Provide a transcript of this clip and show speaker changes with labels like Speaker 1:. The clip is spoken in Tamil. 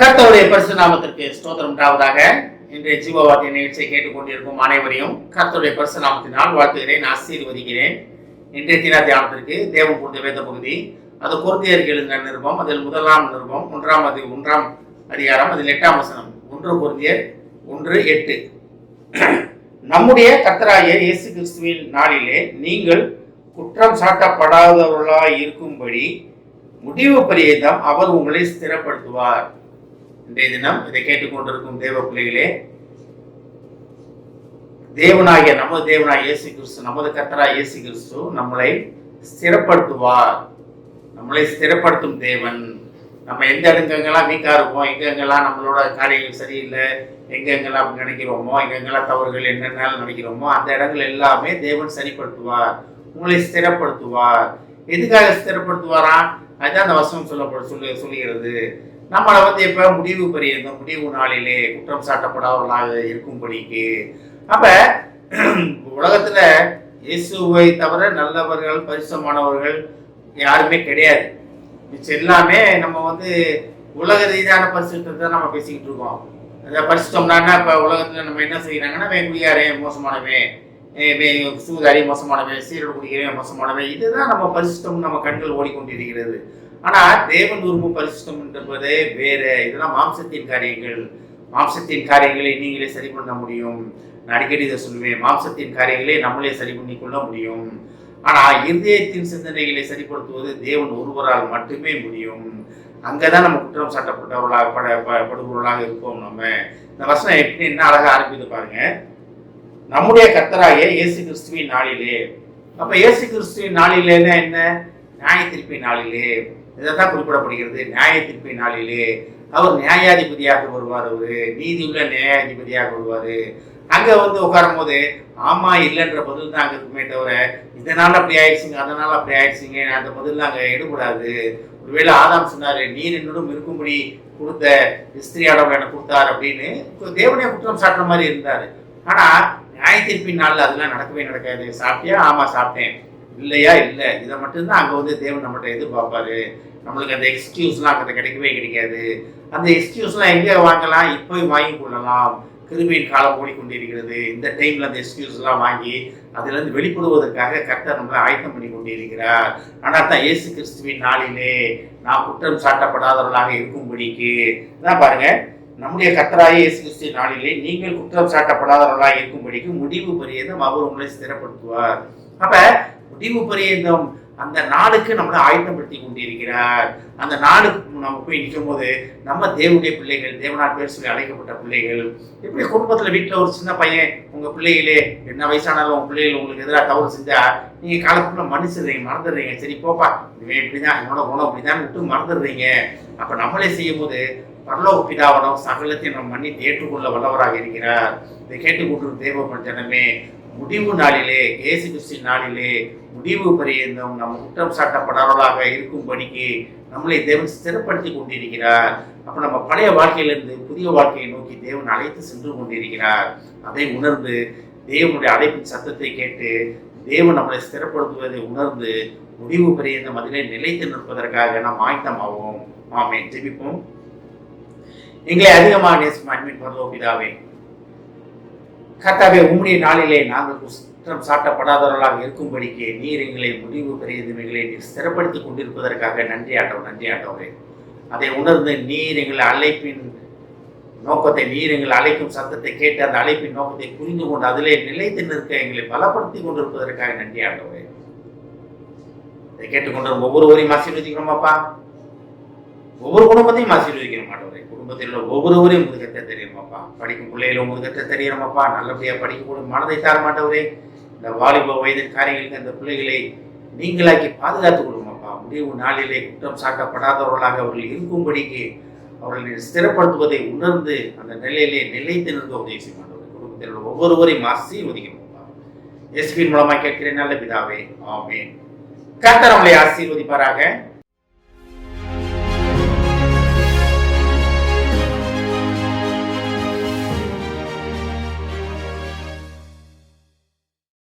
Speaker 1: கர்த்தருடைய பரிசு நாமத்திற்கு ஸ்தோத்திரம். உண்டாவதாக இன்றைய ஜீவவார்த்தை நிகழ்ச்சியை கேட்டுக்கொண்டிருக்கும் அனைவரையும் கர்த்தருடைய பரிசு நாமத்தினால் வாழ்த்துகிறேன் ஆசீர்வதிக்கிறேன். இன்றைய தின தியானத்திற்கு தேவம் கொடுத்த வேத பகுதி அது குருந்தியர்கள் நிருபம் அதில் முதலாம் நிருபம் ஒன்றாம் அதி ஒன்றாம் அதிகாரம் அதில் எட்டாம் வசனம் ஒன்று பொருத்தியர் ஒன்று எட்டு. நம்முடைய கர்த்தராகிய இயேசு கிறிஸ்துவின் நாளிலே நீங்கள் குற்றம் சாட்டப்படாதவர்களாய் இருக்கும்படி முடிவு பரியந்தம் அவர் உங்களை ஸ்திரப்படுத்துவார். இன்றைய தினம் இதை கேட்டுக்கொண்டிருக்கும் தேவ பிள்ளைகளே தேவனாகிய நமது தேவனாய் இயேசு கிறிஸ்து நமது கத்தராய் இயேசு கிறிஸ்து நம்மளை ஸ்திரப்படுத்துவார். நம்மளை ஸ்திரப்படுத்தும் தேவன். நம்ம எந்த இடங்கெங்கெல்லாம் வீக்காக இருப்போம் எங்கெங்கெல்லாம் நம்மளோட காரியங்கள் சரியில்லை எங்கெங்கெல்லாம் அப்படி நினைக்கிறோமோ எங்கெங்கெல்லாம் தவறுகள் என்னென்ன நினைக்கிறோமோ அந்த இடங்கள் எல்லாமே தேவன் சரிப்படுத்துவார். உங்களை ஸ்திரப்படுத்துவார். எதுக்காக ஸ்திரப்படுத்துவாராம்? அதுதான் அந்த வசனம் சொல்லப்பட சொல்லு சொல்லுகிறது. நம்மளை வந்து எப்ப முடிவு பெரிய முடிவு நாளிலே குற்றம் சாட்டப்படாதவர்களாக இருக்கும்படிக்கு. அப்ப உலகத்துல இயேசுவை தவிர நல்லவர்கள் பரிசுமானவர்கள் யாருமே கிடையாது. மிச்சம் எல்லாமே நம்ம வந்து உலக ரீதியான பரிசுத்தத்தை நம்ம பேசிக்கிட்டு இருக்கோம். அந்த பரிசுத்தம்னா இப்போ உலகத்தில் நம்ம என்ன செய்கிறாங்கன்னா வே குடியாரே மோசமானவன் சூதாரி மோசமானவன் சீரடு குடிக்கிறவன் மோசமானவன் இதுதான் நம்ம பரிசுத்தம் நம்ம கண்கள் ஓடிக்கொண்டிருக்கிறது. ஆனா தேவன் விரும்பும் பரிசுத்தம் என்பதே வேற. இதெல்லாம் மாம்சத்தின் காரியங்கள். மாம்சத்தின் காரியங்களை நீங்களே சரி பண்ண முடியும். நான் அடிக்கடி இதை சொல்லுவேன். மாம்சத்தின் காரியங்களை நம்மளே சரி பண்ணி கொள்ள முடியும். ஆனா இருதயத்தின் சிந்தனைகளை சரிப்படுத்துவது தேவன் ஒருவரால் மட்டுமே முடியும். அங்கதான் நம்ம குற்றம் சாட்டப்பட்டவர்களாக பட ப- படுபவர்களாக இருப்போம் நம்ம. இந்த வசனம் எப்படி என்ன அழகா ஆரம்பித்து பாருங்க. நம்முடைய கத்தராய இயேசு கிறிஸ்துவின் நாளிலே. அப்ப இயேசு கிறிஸ்துவின் நாளிலேன்னா என்ன? நியாய திருப்பி நாளிலே. இதைத்தான் குறிப்பிடப்படுகிறது. நியாய தீர்ப்பின் நாளிலே அவர் நியாயாதிபதியாக வருவார் அவரு. நீதியுள்ள நியாயாதிபதியாக வருவார். அங்கே வந்து உட்காரும் போது ஆமாம் இல்லைன்ற பதில் தான் அங்கே இருக்குமே தவிர இதனால் அப்படி ஆயிடுச்சுங்க அதனால் அப்படி ஆயிடுச்சுங்க அந்த பதில் அங்கே எடுபடாது ஒருவேளை ஆதாம் சொன்னார் நீர் என்னுடன் இருக்கும்படி கொடுத்த இஸ்திரியாடம் எனக்கு கொடுத்தார் அப்படின்னு தேவனே குற்றம் சாட்டுற மாதிரி இருந்தார். ஆனால் நியாய தீர்ப்பின் அதெல்லாம் நடக்கவே நடக்காது. சாப்பிட்டியா? ஆமாம் சாப்பிட்டேன். இல்லையா? இல்லை. இதை மட்டும்தான் அங்கே வந்து தேவன் நம்மகிட்ட எதிர்பார்ப்பாரு. நம்மளுக்கு அந்த எக்ஸ்கியூஸ்லாம் அங்கே கிடைக்கவே கிடைக்காது. அந்த எக்ஸ்கியூஸ்லாம் எங்கே வாங்கலாம்? இப்போ வாங்கி கொள்ளலாம். கிருமியின் காலம் ஓடிக்கொண்டிருக்கிறது. இந்த டைமில் அந்த எக்ஸ்கியூஸ்லாம் வாங்கி அதிலிருந்து வெளிப்படுவதற்காக கர்த்தர் நம்மளை ஆயத்தம் பண்ணி கொண்டிருக்கிறார். ஆனால் தான் இயேசு கிறிஸ்துவின் நாளிலே நான் குற்றம் சாட்டப்படாதவர்களாக இருக்கும்படிக்கு. தான் பாருங்கள் நம்முடைய கத்தராய இயேசு கிறிஸ்துவின் நாளிலே நீங்கள் குற்றம் சாட்டப்படாதவர்களாக இருக்கும்படிக்கு முடிவு பெரியதும் அவர் உங்களை ஸ்திரப்படுத்துவார். அப்போ முடிவு பரியந்தம். அந்த நாளுக்கு நம்மளை ஆயத்தப்படுத்தி கொண்டிருக்கிறார். அந்த நாளுக்கு நம்ம போய் நிற்கும் போது நம்ம தேவனுடைய பிள்ளைகள் தேவனார் பேர் சொல்லி அழைக்கப்பட்ட பிள்ளைகள் எப்படி குடும்பத்தில் வீட்டில் ஒரு சின்ன பையன் உங்கள் பிள்ளைகளே என்ன வயசானாலும் உங்கள் பிள்ளைகள் உங்களுக்கு எதிராக தவறு செஞ்சால் நீங்கள் காலத்துக்குள்ள மன்னிச்சிடுறீங்க மறந்துடுறீங்க. சரி போப்பா இவன் இப்படிதான் என்னோட உணவு இப்படிதான் விட்டு மறந்துடுறீங்க. அப்போ நம்மளே செய்யும் போது பரலோக பிதாவனம் சகலத்தையும் நம்ம மன்னித்து ஏற்றுக்கொள்ள வல்லவராக இருக்கிறார். இதை கேட்டுக்கொண்டு தேவ ஜனமே முடிவு நாளிலே இயேசு கிறிஸ்தின் நாளிலே முடிவு பரியந்தம் நம்ம குற்றம் சாட்டப்படாதவர்களாக இருக்கும்படிக்கு நம்மளை தேவன் ஸ்திரப்படுத்தி கொண்டிருக்கிறார். அப்போ நம்ம பழைய வாழ்க்கையிலிருந்து புதிய வாழ்க்கையை நோக்கி தேவன் அழைத்து சென்று கொண்டிருக்கிறார். அதை உணர்ந்து தேவனுடைய அழைப்பின் சத்தத்தை கேட்டு தேவன் நம்மளை ஸ்திரப்படுத்துவதை உணர்ந்து முடிவு பரியந்தம் அதிலே நிலைத்து நிற்பதற்காக நாம் ஆயத்தமாவோம். ஆமே ஜெபிப்போம். எங்களை அதிகமாக நேசம் அன்பின் பரலோ பிதாவே கர்த்தாவே உம்முடைய நாளிலே நாங்கள் குற்றம் சாட்டப்படாதவர்களாக இருக்கும்படிக்கு நீர் எங்களை முடிவு பெரியதுமைகளை நீர் ஸ்திரப்படுத்தி கொண்டிருப்பதற்காக நன்றி ஆட்டவர் நன்றி ஆட்டவரே அதை உணர்ந்து நீர் எங்களை அழைப்பின் நோக்கத்தை நீர் எங்களை அழைக்கும் சத்தத்தை கேட்டு அந்த அழைப்பின் நோக்கத்தை புரிந்து கொண்டு அதிலே நிலைத்து நிற்க எங்களை பலப்படுத்தி கொண்டிருப்பதற்காக நன்றி ஆட்டவரே இதை கேட்டுக்கொண்டு ஒவ்வொருவரையும் ஆசீர்வதிக்கிறோமாப்பா? ஒவ்வொரு குடும்பத்தையும் ஆசீர்வதிக்கிற மாட்டவரே குடும்பத்தில் உள்ள ஒவ்வொருவரையும் முதுகத்தை தெரியுமாப்பா? படிக்கும் பிள்ளைகளும் முதுகத்தை தெரியணுமாப்பா நல்லபடியா படிக்கக்கூடிய மனதை தர மாட்டவரே. இந்த வாலிப வயதின் காரியங்களுக்கு அந்த பிள்ளைகளை நீங்களாக்கி பாதுகாத்துக் கொள்ளுமாப்பா முடிவு நாளிலே குற்றம் சாட்டப்படாதவர்களாக அவர்கள் இருக்கும்படிக்கு அவர்களை ஸ்திரப்படுத்துவதை உணர்ந்து அந்த நிலையிலே நிலைத்து நிற்க உதவி செய்ய மாட்டவரே குடும்பத்தில் உள்ள ஒவ்வொருவரையும் ஆசீர்வதிக்கணுமாப்பா. எஸ்பின் மூலமா கேட்கிறேன் நல்ல பிதாவே. ஆமென். கத்தர் அவங்களை ஆசீர்வதிப்பாராக.